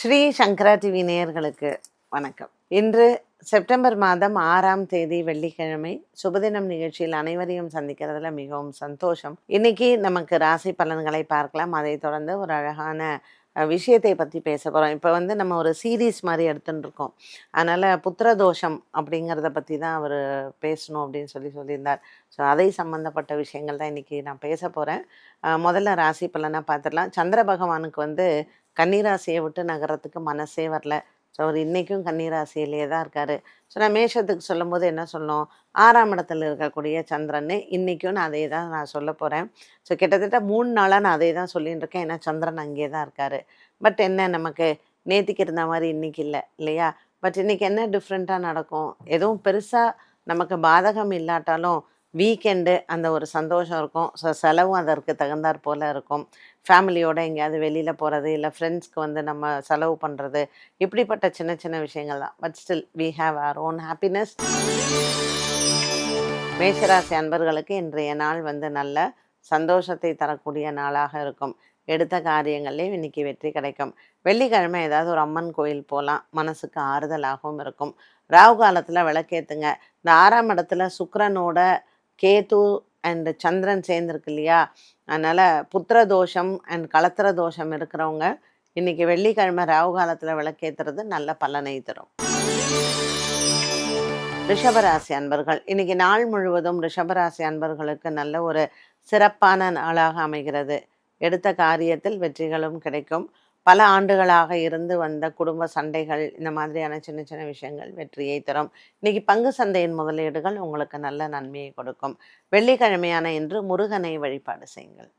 ஸ்ரீ சங்கரா TV நேயர்களுக்கு வணக்கம். இன்று செப்டம்பர் மாதம் ஆறாம் தேதி வெள்ளிக்கிழமை சுபதினம் நிகழ்ச்சியில் அனைவரையும் சந்திக்கிறதுல மிகவும் சந்தோஷம். இன்னைக்கு நமக்கு ராசி பலன்களை பார்க்கலாம். அதை தொடர்ந்து ஒரு அழகான விஷயத்தை பற்றி பேச போகிறோம் இப்போ வந்து நம்ம ஒரு சீரீஸ் மாதிரி எடுத்துகிட்டு இருக்கோம். அதனால் புத்திரதோஷம் அப்படிங்கிறத பற்றி தான் அவர் பேசணும் அப்படின்னு சொல்லி சொல்லியிருந்தார். ஸோ அதை சம்மந்தப்பட்ட விஷயங்கள் தான் இன்றைக்கி நான் பேச போகிறேன் முதல்ல ராசி பலனை பார்த்துடலாம். சந்திர பகவானுக்கு வந்து கன்னிராசியை விட்டு நகரத்துக்கு மனசே வரல. ஸோ அவர் இன்றைக்கும் கன்னிராசியிலே தான் இருக்கார். ஸோ நான் மேஷத்துக்கு சொல்லும்போது என்ன சொல்லணும்? ஆறாம் இடத்துல இருக்கக்கூடிய சந்திரன் இன்றைக்கும் நான் அதே தான் நான் சொல்ல போகிறேன் ஸோ கிட்டத்தட்ட மூணு நாளாக நான் அதே தான் சொல்லிட்டு இருக்கேன். ஏன்னா சந்திரன் அங்கேயே தான் இருக்கார். பட் என்ன நமக்கு நேத்திக்கு இருந்த மாதிரி இன்னைக்கு இல்லை இல்லையா? பட் இன்றைக்கி என்ன டிஃப்ரெண்ட்டாக நடக்கும்? எதுவும் பெருசாக நமக்கு பாதகம் இல்லாட்டாலும் வீக்கெண்டு அந்த ஒரு சந்தோஷம் இருக்கும். ஸோ செலவும் அதற்கு தகுந்தாற் போல் இருக்கும். ஃபேமிலியோடு எங்கேயாவது வெளியில் போகிறது இல்லை ஃப்ரெண்ட்ஸ்க்கு வந்து நம்ம செலவு பண்ணுறது இப்படிப்பட்ட சின்ன சின்ன விஷயங்கள் தான். But still we have our own happiness மேஷராசி அன்பர்களுக்கு இன்றைய நாள் வந்து நல்ல சந்தோஷத்தை தரக்கூடிய நாளாக இருக்கும். எடுத்த காரியங்கள்லேயும் இன்னைக்கு வெற்றி கிடைக்கும். வெள்ளிக்கிழமை ஏதாவது ஒரு அம்மன் கோயில் போகலாம் மனசுக்கு ஆறுதலாகவும் இருக்கும். ராகு காலத்தில் விளக்கேத்துங்க. இந்த ஆறாம் இடத்துல சுக்கரனோட கேது அண்ட் சந்திரன் சேர்ந்துருக்கு இல்லையா? அதனால் புத்திர தோஷம் அண்ட் கலத்திர தோஷம் இருக்கிறவங்க இன்னைக்கு வெள்ளிக்கிழமை ராகு காலத்தில் விளக்கேத்துறது நல்ல பலனை தரும். ரிஷபராசி அன்பர்கள் இன்னைக்கு நாள் முழுவதும் ரிஷபராசி அன்பர்களுக்கு நல்ல ஒரு சிறப்பான நாளாக அமைகிறது. எடுத்த காரியத்தில் வெற்றிகளும் கிடைக்கும். பல ஆண்டுகளாக இருந்து வந்த குடும்ப சண்டைகள் இந்த மாதிரியான சின்ன சின்ன விஷயங்கள் வெற்றியை தரும். இன்னைக்கு பங்கு சந்தையின் முதலீடுகள் உங்களுக்கு நல்ல நன்மையை கொடுக்கும். வெள்ளிக்கிழமையான இன்று முருகனை வழிபாடு செய்யுங்கள்.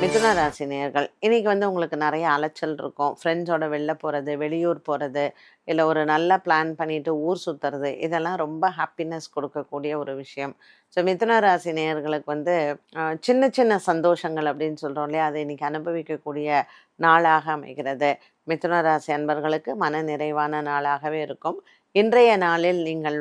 மிதுன ராசி நேர்கள் இன்னைக்கு வந்து உங்களுக்கு நிறைய அலைச்சல் இருக்கும். ஃப்ரெண்ட்ஸோட வெளில போகிறது வெளியூர் போகிறது இல்லை ஒரு நல்ல பிளான் பண்ணிட்டு ஊர் சுற்றுறது இதெல்லாம் ரொம்ப ஹாப்பினஸ் கொடுக்கக்கூடிய ஒரு விஷயம். ஸோ மிதுன ராசி நேயர்களுக்கு வந்து சின்ன சின்ன சந்தோஷங்கள் அப்படின்னு சொல்கிறோம் இல்லையா? அதை இன்னைக்கு அனுபவிக்கக்கூடிய நாளாக அமைகிறது. மிதுன ராசி அன்பர்களுக்கு மன நிறைவான நாளாகவே இருக்கும். இன்றைய நாளில் நீங்கள்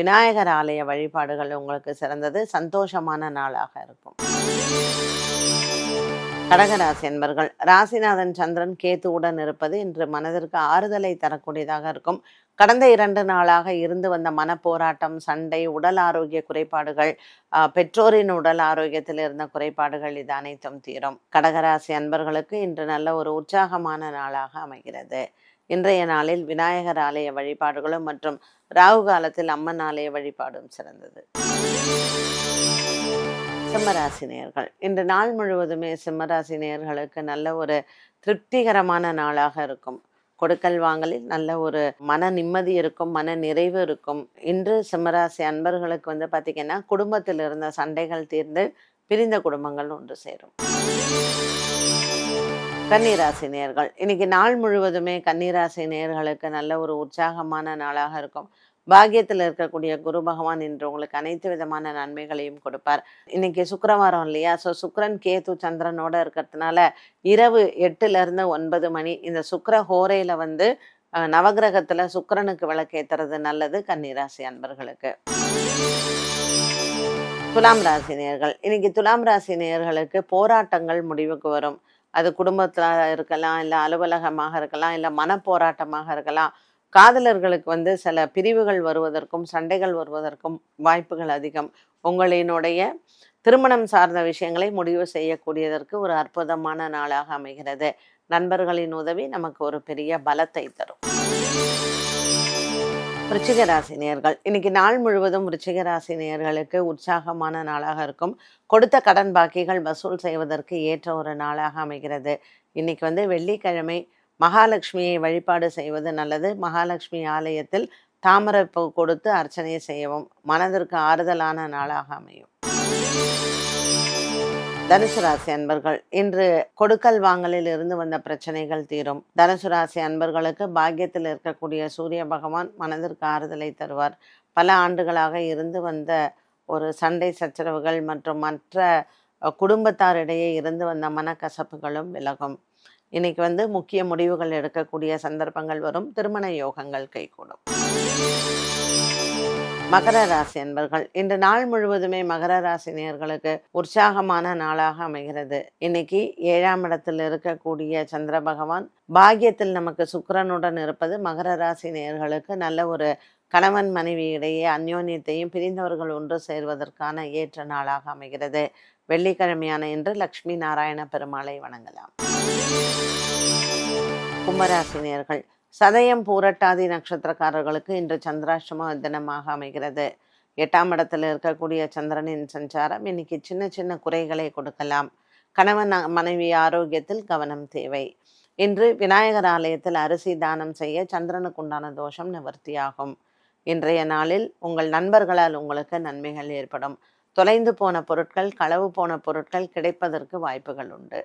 விநாயகர் ஆலய வழிபாடுகள் உங்களுக்கு சிறந்தது. சந்தோஷமான நாளாக இருக்கும். கடகராசி என்பர்கள் ராசிநாதன் சந்திரன் கேத்துவுடன் இருப்பது இன்று மனதிற்கு ஆறுதலை தரக்கூடியதாக இருக்கும். கடந்த இரண்டு நாளாக இருந்து வந்த மனப்போராட்டம் சண்டை உடல் ஆரோக்கிய குறைபாடுகள் ஆஹ், பெற்றோரின் உடல் ஆரோக்கியத்தில் இருந்த குறைபாடுகள் இது அனைத்தும் தீரும். கடகராசி அன்பர்களுக்கு இன்று நல்ல ஒரு உற்சாகமான நாளாக அமைகிறது. இன்றைய நாளில் விநாயகர் ஆலய வழிபாடுகளும் மற்றும் ராகு காலத்தில் அம்மன் ஆலய வழிபாடும் சிறந்தது. சிம்மராசினியர்கள். இன்று நாள் முழுவதுமே சிம்மராசினியர்களுக்கு நல்ல ஒரு திருப்திகரமான நாளாக இருக்கும். கொடுக்கல் வாங்கலில் நல்ல ஒரு மன நிம்மதி இருக்கும் மன நிறைவு இருக்கும். இன்று சிம்மராசி அன்பர்களுக்கு வந்து பார்த்திங்கன்னா குடும்பத்தில் இருந்த சண்டைகள் தீர்ந்து பிரிந்த குடும்பங்கள் ஒன்று சேரும். கன்னிராசி நேர்கள் இன்னைக்கு நாள் முழுவதுமே கன்னிராசி நேர்களுக்கு நல்ல ஒரு உற்சாகமான நாளாக இருக்கும். பாக்கியத்தில் இருக்கக்கூடிய குரு பகவான் என்று உங்களுக்கு அனைத்து விதமான நன்மைகளையும் கொடுப்பார். இன்னைக்கு சுக்கரவாரம் இல்லையா? ஸோ சுக்கிரன் கேது சந்திரனோட இருக்கிறதுனால இரவு எட்டுலேருந்து ஒன்பது மணி இந்த சுக்கர ஹோரையில் வந்து நவகிரகத்தில் சுக்கரனுக்கு விளக்கேற்றுறது விளக்கேத்துறது நல்லது கன்னிராசி அன்பர்களுக்கு. துலாம் ராசி நேர்கள் இன்னைக்கு துலாம் ராசி நேர்களுக்கு போராட்டங்கள் முடிவுக்கு வரும். அது குடும்பத்தில் இருக்கலாம் இல்லை அலுவலகமாக இருக்கலாம் இல்லை மனப்போராட்டமாக இருக்கலாம். காதலர்களுக்கு வந்து சில பிரிவுகள் வருவதற்கும் சண்டைகள் வருவதற்கும் வாய்ப்புகள் அதிகம். உங்களினுடைய திருமணம் சார்ந்த விஷயங்களை முடிவு செய்யக்கூடியதற்கு ஒரு அற்புதமான நாளாக அமைகிறது. நண்பர்களின் உதவி நமக்கு ஒரு பெரிய பலத்தை தரும். விருச்சிக ராசி இன்னைக்கு நாள் முழுவதும் விருச்சிக உற்சாகமான நாளாக இருக்கும். கொடுத்த கடன் பாக்கிகள் வசூல் செய்வதற்கு ஏற்ற ஒரு நாளாக அமைகிறது. இன்னைக்கு வந்து வெள்ளிக்கிழமை மகாலட்சுமியை வழிபாடு செய்வது நல்லது. மகாலட்சுமி ஆலயத்தில் தாமரைப்பூ கொடுத்து அர்ச்சனை செய்யவும் மனதிற்கு ஆறுதலான நாளாக அமையும். தனுசு ராசி அன்பர்கள் இன்று கொடுக்கல் வாங்கலில் இருந்து வந்த பிரச்சனைகள் தீரும். தனுசு ராசி அன்பர்களுக்கு பாக்கியத்தில் இருக்கக்கூடிய சூரிய பகவான் மனதிற்கு ஆறுதலை தருவார். பல ஆண்டுகளாக இருந்து வந்த ஒரு சண்டை சச்சரவுகள் மற்றும் மற்ற குடும்பத்தாரிடையே இருந்து வந்த மனக்கசப்புகளும் விலகும். இன்னைக்கு வந்து முக்கிய முடிவுகள் எடுக்கக்கூடிய சந்தர்ப்பங்கள் வரும். திருமண யோகங்கள் கைகூடும். மகர ராசி அன்பர்கள் இன்று நாள் முழுவதுமே மகர ராசி நேர்களுக்கு உற்சாகமான நாளாக அமைகிறது. இன்னைக்கு ஏழாம் இடத்தில் இருக்கக்கூடிய சந்திர பகவான் பாகியத்தில் நமக்கு சுக்கரனுடன் இருப்பது மகர ராசி நேர்களுக்கு நல்ல ஒரு கணவன் மனைவி இடையே அந்யோன்யத்தையும் பிரிந்தவர்கள் ஒன்று சேர்வதற்கான ஏற்ற நாளாக அமைகிறது. வெள்ளிக்கிழமையான இன்று லக்ஷ்மி நாராயண பெருமாளை வணங்கலாம். கும்பராசினியர்கள் சதயம் பூரட்டாதி நட்சத்திரக்காரர்களுக்கு இன்று சந்திராஷ்டம தினமாக அமைகிறது. எட்டாம் இடத்தில் இருக்கக்கூடிய சந்திரனின் சஞ்சாரம் இன்னைக்கு சின்ன சின்ன குறைகளை கொடுக்கலாம். கணவன் மனைவி ஆரோக்கியத்தில் கவனம் தேவை. இன்று விநாயகர் ஆலயத்தில் அரிசி தானம் செய்ய சந்திரனுக்கு உண்டான தோஷம் நிவர்த்தியாகும். இன்றைய நாளில் உங்கள் நண்பர்களால் உங்களுக்கு நன்மைகள் ஏற்படும். தொலைந்து போன பொருட்கள் களவு போன பொருட்கள் கிடைப்பதற்கு வாய்ப்புகள் உண்டு.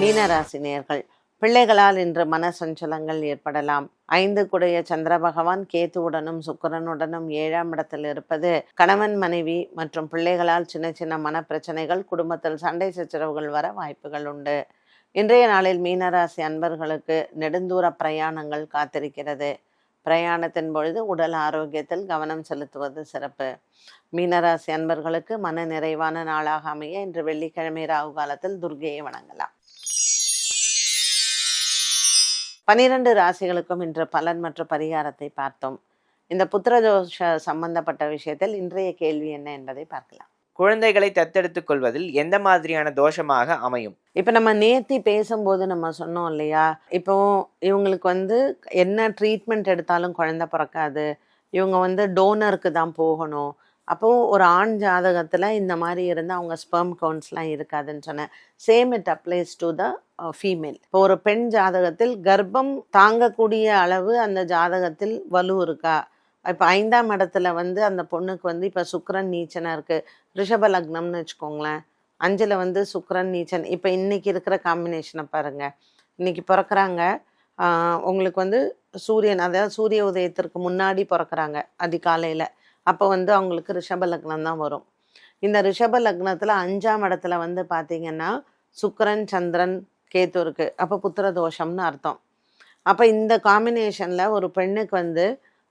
மீனராசி நேர்கள் பிள்ளைகளால் இன்று மன சஞ்சலங்கள் ஏற்படலாம். ஐந்து குடைய சந்திர பகவான் கேத்துவுடனும் சுக்கரனுடனும் ஏழாம் இடத்தில் இருப்பது கணவன் மனைவி மற்றும் பிள்ளைகளால் சின்ன சின்ன மன பிரச்சனைகள் குடும்பத்தில் சண்டை சச்சரவுகள் வர வாய்ப்புகள் உண்டு. இன்றைய நாளில் மீனராசி அன்பர்களுக்கு நெடுந்தூர பிரயாணங்கள் காத்திருக்கிறது. பிரயாணத்தின் பொழுது உடல் ஆரோக்கியத்தில் கவனம் செலுத்துவது சிறப்பு. மீனராசி அன்பர்களுக்கு மன நிறைவான நாளாக அமைய இன்று வெள்ளிக்கிழமை ராகு காலத்தில் துர்கையை வணங்கலாம். பனிரெண்டு ராசிகளுக்கும் இன்று பலன் மற்றும் பரிகாரத்தை பார்த்தோம். இந்த புத்திரதோஷ சம்பந்தப்பட்ட விஷயத்தில் இன்றைய கேள்வி என்ன என்பதை பார்க்கலாம். குழந்தைகளை தத்தெடுத்துக் கொள்வதில் எந்த மாதிரியான தோஷமாக அமையும்? இப்போ நம்ம நேத்தி பேசும்போது நம்ம சொன்னோம் இல்லையா? இப்போ இவங்களுக்கு வந்து என்ன ட்ரீட்மெண்ட் எடுத்தாலும் குழந்தை பிறக்காது. இவங்க வந்து டோனருக்கு தான் போகணும். அப்போது ஒரு ஆண் ஜாதகத்தில் இந்த மாதிரி இருந்தால் அவங்க ஸ்பெர்ம் கவுண்ட்ஸ்லாம் இருக்காதுன்னு சொன்னேன். Same it applies to the female இப்போ ஒரு பெண் ஜாதகத்தில் கர்ப்பம் தாங்கக்கூடிய அளவு அந்த ஜாதகத்தில் வலு இருக்கா? இப்போ ஐந்தாம் இடத்துல வந்து அந்த பொண்ணுக்கு வந்து இப்போ சுக்கரன் நீச்சனாக இருக்குது ரிஷப லக்னம்னு வச்சுக்கோங்களேன். அஞ்சில் வந்து சுக்கரன் நீச்சன். இப்போ இன்றைக்கி இருக்கிற காம்பினேஷனை பாருங்கள் இன்றைக்கி பிறக்கிறாங்க. உங்களுக்கு வந்து சூரியன் அதாவது சூரிய உதயத்திற்கு முன்னாடி பிறக்கிறாங்க அதிகாலையில். அப்போ வந்து அவங்களுக்கு ரிஷப லக்னம் தான் வரும். இந்த ரிஷப லக்னத்தில் அஞ்சாம் இடத்துல வந்து பார்த்திங்கன்னா சுக்கரன் சந்திரன் கேத்து இருக்குது அப்போ புத்திர தோஷம்னு அர்த்தம். அப்போ இந்த காம்பினேஷனில் ஒரு பெண்ணுக்கு வந்து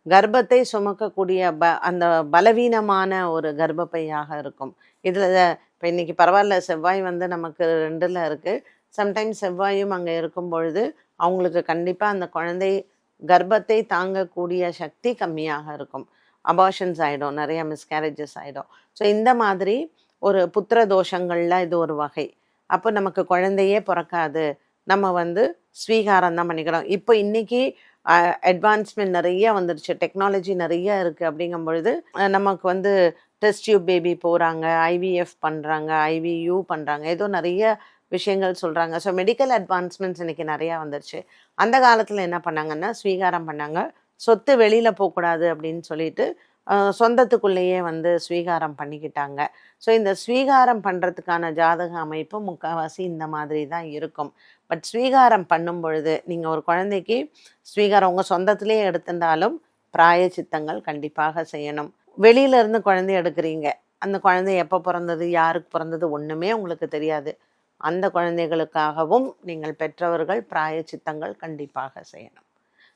கர்ப்பத்தை சுமக்கக்கூடிய ப அந்த பலவீனமான ஒரு கர்ப்பப்பையாக இருக்கும். இதில் இப்போ இன்றைக்கி பரவாயில்ல செவ்வாய் வந்து நமக்கு ரெண்டில் இருக்குது சம்டைம்ஸ் செவ்வாயும் அங்கே இருக்கும் பொழுது அவங்களுக்கு கண்டிப்பாக அந்த குழந்தை கர்ப்பத்தை தாங்கக்கூடிய சக்தி கம்மியாக இருக்கும். அபார்ஷன்ஸ் ஆகிடும் நிறைய மிஸ்கேரேஜஸ் ஆகிடும் ஸோ இந்த மாதிரி ஒரு புத்திர தோஷங்களில் இது ஒரு வகை. அப்போ நமக்கு குழந்தையே பிறக்காது. நம்ம வந்து ஸ்வீகாரம் தான் பண்ணிக்கிறோம். இப்போ இன்னைக்கு அட்வான்ஸ்மெண்ட் நிறைய வந்துருச்சு. டெக்னாலஜி நிறைய இருக்குது அப்படிங்கும் பொழுது நமக்கு வந்து டெஸ்ட் டியூப் பேபி போகிறாங்க ஐவிஎஃப் பண்ணுறாங்க ஐவியூ பண்ணுறாங்க ஏதோ நிறைய விஷயங்கள் சொல்கிறாங்க ஸோ மெடிக்கல் அட்வான்ஸ்மெண்ட்ஸ் இன்றைக்கி நிறையா வந்துருச்சு. அந்த காலத்தில் என்ன பண்ணாங்கன்னா ஸ்வீகாரம் பண்ணாங்க. சொத்து வெளியில் போகக்கூடாது அப்படின்னு சொல்லிட்டு சொந்தத்துக்குள்ளேயே வந்து ஸ்வீகாரம் பண்ணிக்கிட்டாங்க. ஸோ இந்த ஸ்வீகாரம் பண்ணுறதுக்கான ஜாதக அமைப்பு முக்கால்வாசி இந்த மாதிரி தான் இருக்கும். பட் ஸ்வீகாரம் பண்ணும் பொழுது நீங்கள் ஒரு குழந்தைக்கு ஸ்வீகாரம் உங்கள் சொந்தத்திலேயே எடுத்திருந்தாலும் பிராய சித்தங்கள் கண்டிப்பாக செய்யணும். வெளியிலேருந்து குழந்தை எடுக்கிறீங்க. அந்த குழந்தை எப்போ பிறந்தது யாருக்கு பிறந்தது ஒன்றுமே உங்களுக்கு தெரியாது. அந்த குழந்தைகளுக்காகவும் நீங்கள் பெற்றவர்கள் பிராய சித்தங்கள் கண்டிப்பாக செய்யணும்.